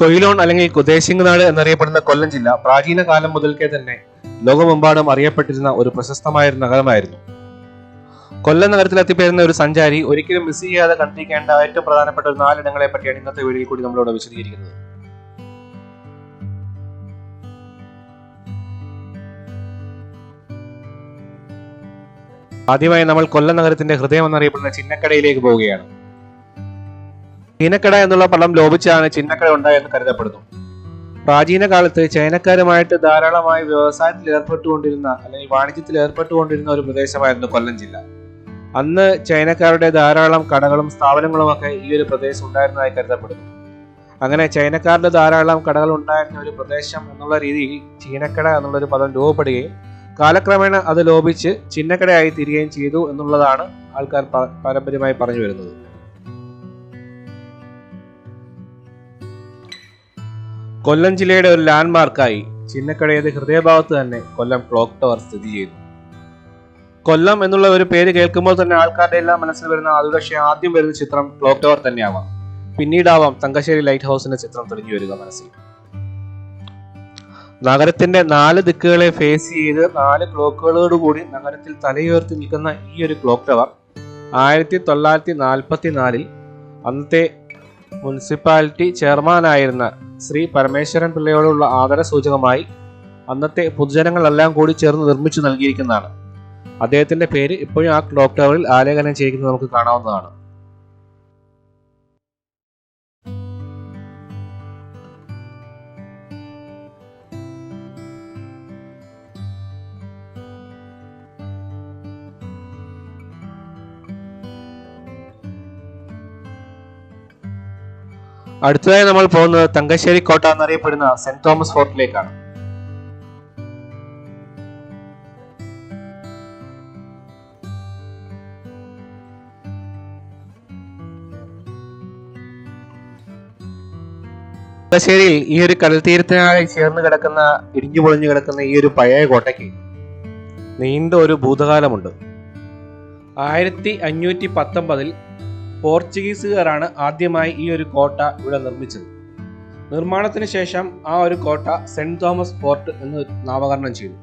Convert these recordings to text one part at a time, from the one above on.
കൊയിലോൺ അല്ലെങ്കിൽ കുദേശിംഗനാട് എന്നറിയപ്പെടുന്ന കൊല്ലം ജില്ല പ്രാചീന കാലം മുതൽക്കേ തന്നെ ലോകമെമ്പാടും അറിയപ്പെട്ടിരുന്ന ഒരു പ്രശസ്തമായ ഒരു നഗരമായിരുന്നു. കൊല്ലം നഗരത്തിൽ എത്തിപ്പേരുന്ന ഒരു സഞ്ചാരി ഒരിക്കലും മിസ് ചെയ്യാതെ കണ്ടിരിക്കേണ്ട ഏറ്റവും പ്രധാനപ്പെട്ട ഒരു നാലിടങ്ങളെ പറ്റിയാണ് ഇന്നത്തെ വീഡിയോയിൽ കൂടി നമ്മളോട് വിശദീകരിക്കുന്നത്. ആദ്യമായി നമ്മൾ കൊല്ലം നഗരത്തിന്റെ ഹൃദയം എന്നറിയപ്പെടുന്ന ചിന്നക്കടയിലേക്ക് പോവുകയാണ്. ചീനക്കട എന്നുള്ള പദം ലോപിച്ചാണ് ചിന്നക്കട ഉണ്ടായെന്ന് കരുതപ്പെടുന്നു. പ്രാചീന കാലത്ത് ചൈനക്കാരുമായിട്ട് ധാരാളമായി വ്യവസായത്തിൽ ഏർപ്പെട്ടുകൊണ്ടിരുന്ന അല്ലെങ്കിൽ വാണിജ്യത്തിൽ ഏർപ്പെട്ടുകൊണ്ടിരുന്ന ഒരു പ്രദേശമായിരുന്നു കൊല്ലം ജില്ല. അന്ന് ചൈനക്കാരുടെ ധാരാളം കടകളും സ്ഥാപനങ്ങളും ഒക്കെ ഈ ഒരു പ്രദേശം ഉണ്ടായിരുന്നതായി കരുതപ്പെടുന്നു. അങ്ങനെ ചൈനക്കാരുടെ ധാരാളം കടകൾ ഉണ്ടായിരുന്ന ഒരു പ്രദേശം എന്നുള്ള രീതിയിൽ ചീനക്കട എന്നുള്ളൊരു പദം രൂപപ്പെടുകയും കാലക്രമേണ അത് ലോപിച്ച് ചിന്നക്കടയായി തീരുകയും ചെയ്തു എന്നുള്ളതാണ് ആൾക്കാർ പാരമ്പര്യമായി പറഞ്ഞു വരുന്നത്. കൊല്ലം ജില്ലയുടെ ഒരു ലാൻഡ്മാർക്കായി ചിന്നക്കടയുടെ ഹൃദയഭാഗത്ത് തന്നെ കൊല്ലം ക്ലോക്ക് ടവർ സ്ഥിതി ചെയ്യുന്നു. കൊല്ലം എന്നുള്ള ഒരു പേര് കേൾക്കുമ്പോൾ തന്നെ ആൾക്കാരുടെ എല്ലാം മനസ്സിൽ വരുന്ന അതുപക്ഷെ ആദ്യം വരുന്ന ചിത്രം ക്ലോക്ക് ടവർ തന്നെയാവാം. പിന്നീടാവാം തങ്കശ്ശേരി ലൈറ്റ് ഹൗസിന്റെ ചിത്രം തെളിഞ്ഞു വരിക മനസ്സിൽ. നഗരത്തിന്റെ നാല് ദിക്കുകളെ ഫേസ് ചെയ്ത് നാല് ക്ലോക്കുകളോട് കൂടി നഗരത്തിൽ തലയുയർത്തി നിൽക്കുന്ന ഈ ഒരു ക്ലോക്ക് ടവർ ആയിരത്തി തൊള്ളായിരത്തി നാൽപ്പത്തി നാലിൽ അന്നത്തെ മുനിസിപ്പാലിറ്റി ചെയർമാനായിരുന്ന ശ്രീ പരമേശ്വരൻ പിള്ളയോടുള്ള ആദര സൂചകമായി അന്നത്തെ പൊതുജനങ്ങളെല്ലാം കൂടി ചേർന്ന് നിർമ്മിച്ചു നൽകിയിരിക്കുന്നതാണ്. അദ്ദേഹത്തിന്റെ പേര് ഇപ്പോഴും ആ ക്ലോക്ക് ടവറിൽ ആലേഖനം ചെയ്യിക്കുന്നത് നമുക്ക് കാണാവുന്നതാണ്. അടുത്തതായി നമ്മൾ പോകുന്നത് തങ്കശ്ശേരി കോട്ട എന്നറിയപ്പെടുന്ന സെന്റ് തോമസ് ഫോർട്ടിലേക്കാണ്. തങ്കശ്ശേരിയിൽ ഈ ഒരു കടൽത്തീരത്തിനായി ചേർന്ന് കിടക്കുന്ന ഇടിഞ്ഞു പൊളിഞ്ഞു കിടക്കുന്ന ഈ ഒരു പഴയ കോട്ടയ്ക്ക് നീണ്ട ഒരു ഭൂതകാലമുണ്ട്. ആയിരത്തി അഞ്ഞൂറ്റി പത്തൊമ്പതിൽ പോർച്ചുഗീസുകാരാണ് ആദ്യമായി ഈ ഒരു കോട്ട ഇവിടെ നിർമ്മിച്ചത്. നിർമ്മാണത്തിന് ശേഷം ആ ഒരു കോട്ട സെന്റ് തോമസ് ഫോർട്ട് എന്ന് നാമകരണം ചെയ്തു.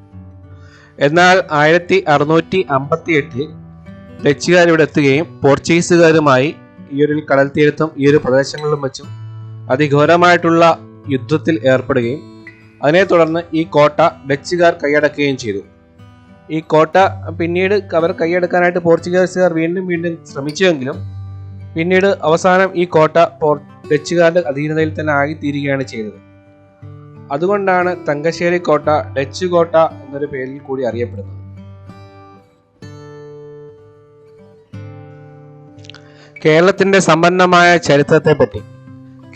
എന്നാൽ ആയിരത്തി അറുന്നൂറ്റി അമ്പത്തി എട്ടിൽ ഡച്ചുകാർ ഇവിടെ എത്തുകയും പോർച്ചുഗീസുകാരുമായി ഈ ഒരു കടൽ തീരത്തും ഈ ഒരു പ്രദേശങ്ങളിലും വെച്ചും അതിഘോരമായിട്ടുള്ള യുദ്ധത്തിൽ ഏർപ്പെടുകയും അതിനെ തുടർന്ന് ഈ കോട്ട ഡച്ചുകാർ കൈയടക്കുകയും ചെയ്തു. ഈ കോട്ട പിന്നീട് അവർ കൈയടക്കാനായിട്ട് പോർച്ചുഗീസുകാർ വീണ്ടും വീണ്ടും ശ്രമിച്ചുവെങ്കിലും പിന്നീട് അവസാനം ഈ കോട്ട പോർ- ഡച്ചുകാരുടെ അധീനതയിൽ തന്നെ ആയിത്തീരുകയാണ് ചെയ്തത്. അതുകൊണ്ടാണ് തങ്കശ്ശേരി കോട്ട ഡച്ച് കോട്ട എന്നൊരു പേരിൽ കൂടി അറിയപ്പെടുന്നത്. കേരളത്തിന്റെ സമ്പന്നമായ ചരിത്രത്തെ പറ്റി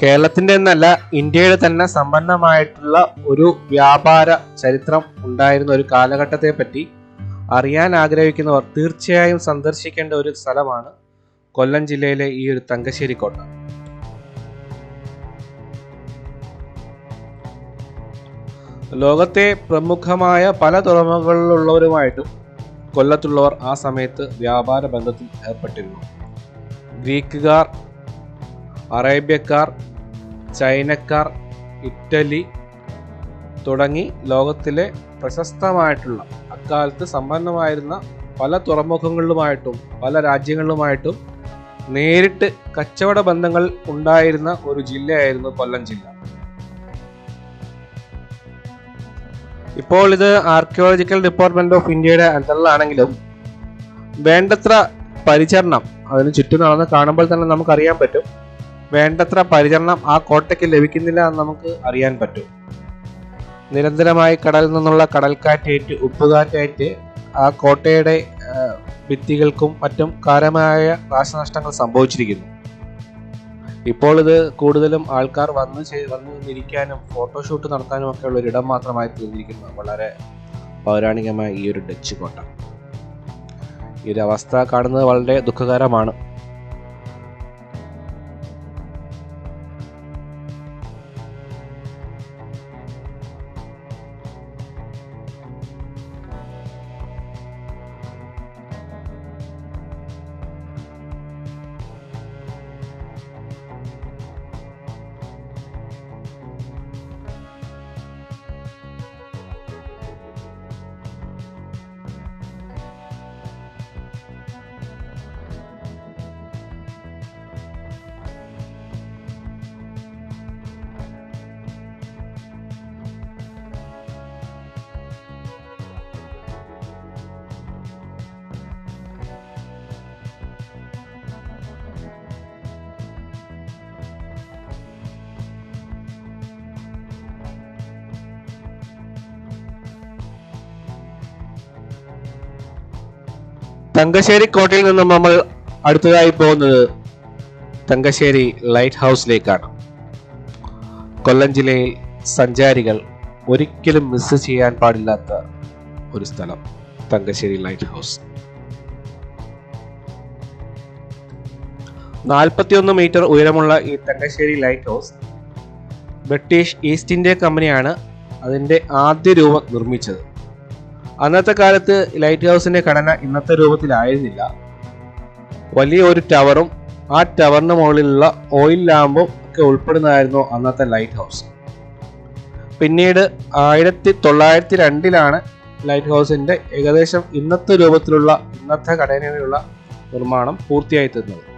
കേരളത്തിന്റെ എന്നല്ല ഇന്ത്യയുടെ തന്നെ സമ്പന്നമായിട്ടുള്ള ഒരു വ്യാപാര ചരിത്രം ഉണ്ടായിരുന്ന ഒരു കാലഘട്ടത്തെ പറ്റി അറിയാൻ ആഗ്രഹിക്കുന്നവർ തീർച്ചയായും സന്ദർശിക്കേണ്ട ഒരു സ്ഥലമാണ് കൊല്ലം ജില്ലയിലെ ഈ ഒരു തങ്കശ്ശേരി കോട്ട. ലോകത്തെ പ്രമുഖമായ പല തുറമുകളിലുള്ളവരുമായിട്ടും കൊല്ലത്തുള്ളവർ ആ സമയത്ത് വ്യാപാര ബന്ധത്തിൽ ഏർപ്പെട്ടിരുന്നു. ഗ്രീക്കുകാർ അറേബ്യക്കാർ ചൈനക്കാർ ഇറ്റലി തുടങ്ങി ലോകത്തിലെ പ്രശസ്തമായിട്ടുള്ള അക്കാലത്ത് സമ്പന്നമായിരുന്ന പല തുറമുഖങ്ങളിലുമായിട്ടും പല രാജ്യങ്ങളിലുമായിട്ടും നേരിട്ട് കച്ചവട ബന്ധങ്ങൾ ഉണ്ടായിരുന്ന ഒരു ജില്ലയായിരുന്നു കൊല്ലം ജില്ല. ഇപ്പോൾ ഇത് ആർക്കിയോളജിക്കൽ ഡിപ്പാർട്ട്മെന്റ് ഓഫ് ഇന്ത്യയുടെ അണ്ടറിലാണെങ്കിലും വേണ്ടത്ര പരിചരണം അതിന് ചുറ്റും നടന്ന് കാണുമ്പോൾ തന്നെ നമുക്ക് അറിയാൻ പറ്റും. വേണ്ടത്ര പരിചരണം ആ കോട്ടയ്ക്ക് ലഭിക്കുന്നില്ല എന്ന് നമുക്ക് അറിയാൻ പറ്റും. നിരന്തരമായി കടലിൽ നിന്നുള്ള കടൽക്കാറ്റേറ്റ് ഉപ്പുകാറ്റേറ്റ് ആ കോട്ടയുടെ ഭിത്തികൾക്കും മറ്റും കാരമായ നാശനഷ്ടങ്ങൾ സംഭവിച്ചിരിക്കുന്നു. ഇപ്പോൾ ഇത് കൂടുതലും ആൾക്കാർ വന്ന് വന്നു വന്ന് നിരിക്കാനും ഫോട്ടോഷൂട്ട് നടത്താനും ഒക്കെ ഉള്ള ഒരിടം മാത്രമായി തീർന്നിരിക്കുന്നു. വളരെ പൗരാണികമായ ഈ ഒരു ഡച്ച് കോട്ട. ഈ ഒരു അവസ്ഥ കാണുന്നത് വളരെ ദുഃഖകരമാണ്. തങ്കശ്ശേരി കോട്ടയിൽ നിന്നും നമ്മൾ അടുത്തതായി പോകുന്നത് തങ്കശ്ശേരി ലൈറ്റ് ഹൗസിലേക്കാണ് കൊല്ലം ജില്ലയിൽ സഞ്ചാരികൾ ഒരിക്കലും മിസ് ചെയ്യാൻ പാടില്ലാത്ത ഒരു സ്ഥലം തങ്കശ്ശേരി ലൈറ്റ് ഹൗസ് നാൽപ്പത്തിയൊന്ന് മീറ്റർ ഉയരമുള്ള ഈ Thangassery light house British East India കമ്പനിയാണ് അതിന്റെ ആദ്യ രൂപം നിർമ്മിച്ചത്. അന്നത്തെ കാലത്ത് ലൈറ്റ് ഹൗസിന്റെ ഘടന ഇന്നത്തെ രൂപത്തിലായിരുന്നില്ല. വലിയ ഒരു ടവറും ആ ടവറിന് മുകളിലുള്ള ഓയിൽ ലാമ്പും ഒക്കെ ഉൾപ്പെടുന്നതായിരുന്നു അന്നത്തെ ലൈറ്റ് ഹൗസ്. പിന്നീട് ആയിരത്തി തൊള്ളായിരത്തി രണ്ടിലാണ് ലൈറ്റ് ഹൗസിന്റെ ഏകദേശം ഇന്നത്തെ രൂപത്തിലുള്ള ഇന്നത്തെ ഘടനയിലുള്ള നിർമ്മാണം പൂർത്തിയായി തീർന്നത്.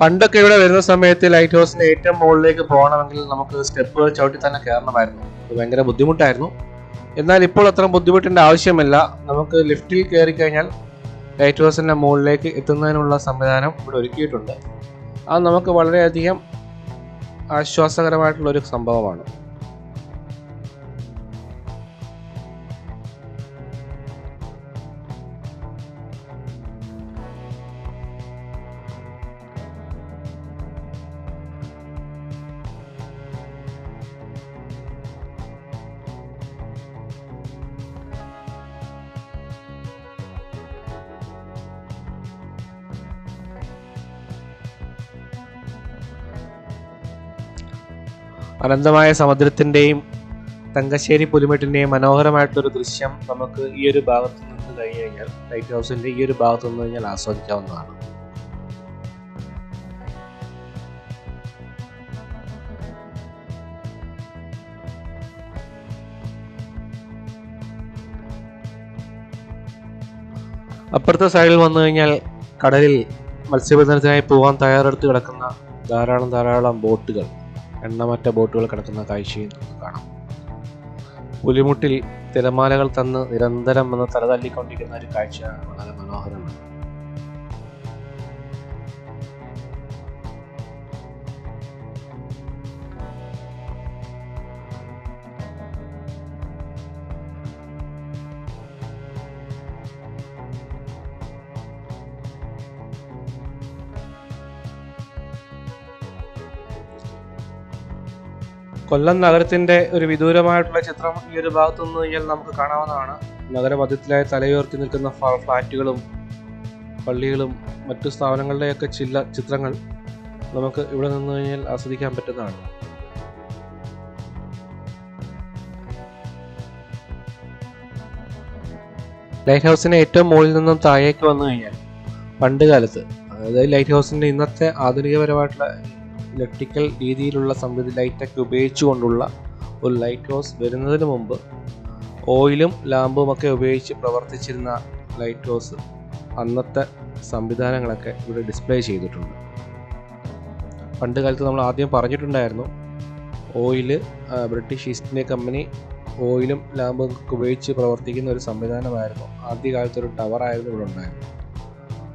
പണ്ടൊക്കെ ഇവിടെ വരുന്ന സമയത്ത് ലൈറ്റ് ഹൗസിന്റെ ഏറ്റവും മുകളിലേക്ക് പോകണമെങ്കിൽ നമുക്ക് സ്റ്റെപ്പ് ചവിട്ടി തന്നെ കയറണമായിരുന്നു. അത് ഭയങ്കര ബുദ്ധിമുട്ടായിരുന്നു. എന്നാൽ ഇപ്പോൾ അത്ര ബുദ്ധിമുട്ടിന്റെ ആവശ്യമില്ല. നമുക്ക് ലിഫ്റ്റിൽ കയറി കഴിഞ്ഞാൽ ലൈറ്റ് ഹൗസിന്റെ മുകളിലേക്ക് എത്തുന്നതിനുള്ള സംവിധാനം ഇവിടെ ഒരുക്കിയിട്ടുണ്ട്. അത് നമുക്ക് വളരെയധികം ആശ്വാസകരമായിട്ടുള്ള ഒരു സംഭവമാണ്. അനന്തമായ സമുദ്രത്തിന്റെയും തങ്കശ്ശേരി പുലിമെട്ടിന്റെയും മനോഹരമായിട്ടൊരു ദൃശ്യം നമുക്ക് ഈ ഒരു ഭാഗത്ത് നിന്ന് കഴിഞ്ഞു കഴിഞ്ഞാൽ ലൈറ്റ് ഹൗസിന്റെ ഈ ഒരു ഭാഗത്ത് നിന്ന് കഴിഞ്ഞാൽ ആസ്വദിക്കാവുന്നതാണ്. അപ്പുറത്തെ സൈഡിൽ വന്നു കഴിഞ്ഞാൽ കടലിൽ മത്സ്യബന്ധനത്തിനായി പോകാൻ തയ്യാറെടുത്ത് കിടക്കുന്ന ധാരാളം ധാരാളം ബോട്ടുകൾ. എണ്ണമറ്റ ബോട്ടുകൾ കിടക്കുന്ന കാഴ്ചയും നമുക്ക് കാണാം. പുലിമുട്ടിൽ തിരമാലകൾ തന്ന് നിരന്തരം വന്ന് തലതല്ലിക്കൊണ്ടിരിക്കുന്ന ഒരു കാഴ്ച വളരെ മനോഹരമാണ്. കൊല്ലം നഗരത്തിന്റെ ഒരു വിദൂരമായിട്ടുള്ള ചിത്രം ഈ ഒരു ഭാഗത്തു നിന്ന് കഴിഞ്ഞാൽ നമുക്ക് കാണാവുന്നതാണ്. നഗരമധ്യത്തിലായി തലയുയർത്തി നിൽക്കുന്ന ഫ്ലാറ്റുകളും പള്ളികളും മറ്റു സ്ഥാപനങ്ങളുടെയൊക്കെ ചില ചിത്രങ്ങൾ നമുക്ക് ഇവിടെ നിന്ന് കഴിഞ്ഞാൽ ആസ്വദിക്കാൻ പറ്റുന്നതാണ്. ലൈറ്റ് ഹൗസിന് ഏറ്റവും മുകളിൽ നിന്നും താഴേക്ക് വന്നു കഴിഞ്ഞാൽ പണ്ട് കാലത്ത് അതായത് ലൈറ്റ് ഹൗസിന്റെ ഇന്നത്തെ ആധുനികപരമായിട്ടുള്ള ഇലക്ട്രിക്കൽ രീതിയിലുള്ള സംവിധ ലൈറ്റൊക്കെ ഉപയോഗിച്ചുകൊണ്ടുള്ള ഒരു ലൈറ്റ് ഹൗസ് വരുന്നതിന് മുമ്പ് ഓയിലും ലാമ്പും ഒക്കെ ഉപയോഗിച്ച് പ്രവർത്തിച്ചിരുന്ന ലൈറ്റ് ഹൗസ് അന്നത്തെ സംവിധാനങ്ങളൊക്കെ ഇവിടെ ഡിസ്പ്ലേ ചെയ്തിട്ടുണ്ട്. പണ്ട് കാലത്ത് നമ്മൾ ആദ്യം പറഞ്ഞിട്ടുണ്ടായിരുന്നു oil British East India company ഓയിലും ലാമ്പും ഉപയോഗിച്ച് പ്രവർത്തിക്കുന്ന ഒരു സംവിധാനമായിരുന്നു. ആദ്യകാലത്ത് ഒരു ടവറായിരുന്നു ഇവിടെ ഉണ്ടായിരുന്നത്.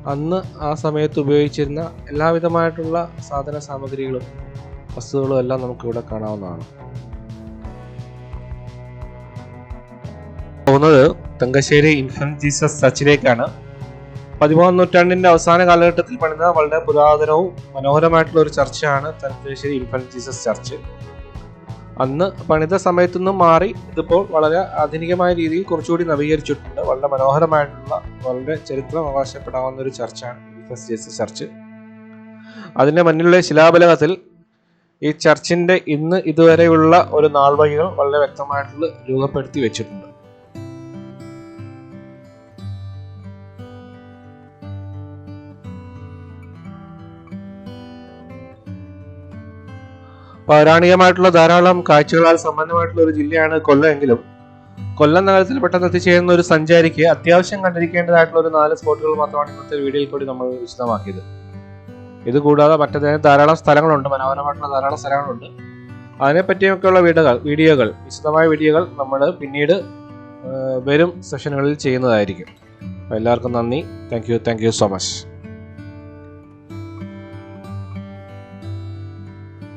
അന്ന് ആ സമയത്ത് ഉപയോഗിച്ചിരുന്ന എല്ലാവിധമായിട്ടുള്ള സാധന സാമഗ്രികളും വസ്തുക്കളും എല്ലാം നമുക്കിവിടെ കാണാവുന്നതാണ്. പോകുന്നത് തങ്കശ്ശേരി ഇൻഫന്റ് ജീസസ് ചർച്ചിലേക്കാണ്. പതിമൂന്നാം നൂറ്റാണ്ടിന്റെ അവസാന കാലഘട്ടത്തിൽ പണിത വളരെ പുരാതനവും മനോഹരമായിട്ടുള്ള ഒരു ചർച്ചയാണ് തങ്കശ്ശേരി ഇൻഫന്റ് ജീസസ് ചർച്ച്. അന്ന് പണിത സമയത്തു നിന്നും മാറി ഇതിപ്പോൾ വളരെ ആധുനികമായ രീതിയിൽ കുറച്ചുകൂടി നവീകരിച്ചിട്ടുണ്ട്. വളരെ മനോഹരമായിട്ടുള്ള വളരെ ചരിത്രം അവകാശപ്പെടാവുന്ന ഒരു ചർച്ചാണ് ചർച്ച് അതിന്റെ മുന്നിലുള്ള ശിലാഫലകത്തിൽ ഈ ചർച്ചിന്റെ ഇന്ന് ഇതുവരെയുള്ള ഒരു നാൾവഴികൾ വളരെ വ്യക്തമായിട്ടുള്ള രൂപപ്പെടുത്തി വെച്ചിട്ടുണ്ട്. പൗരാണികമായിട്ടുള്ള ധാരാളം കാഴ്ചകളാൽ സമ്പന്നമായിട്ടുള്ള ഒരു ജില്ലയാണ് കൊല്ലമെങ്കിലും കൊല്ലം നഗരത്തിൽ പെട്ടെന്ന് എത്തിച്ചേരുന്ന ഒരു സഞ്ചാരിക്ക് അത്യാവശ്യം കണ്ടിരിക്കേണ്ടതായിട്ടുള്ള ഒരു നാല് സ്പോട്ടുകൾ മാത്രമാണ് ഇന്നത്തെ വീഡിയോയിൽ കൂടി നമ്മൾ വിശദമാക്കിയത്. ഇത് കൂടാതെ മറ്റേ ധാരാളം സ്ഥലങ്ങളുണ്ട് മനോഹരമായിട്ടുള്ള ധാരാളം സ്ഥലങ്ങളുണ്ട്. അതിനെപ്പറ്റിയൊക്കെയുള്ള വീടുകൾ വീഡിയോകൾ വിശദമായ വീഡിയോകൾ നമ്മൾ പിന്നീട് വരും സെഷനുകളിൽ ചെയ്യുന്നതായിരിക്കും. എല്ലാവർക്കും നന്ദി. Thank you thank you so much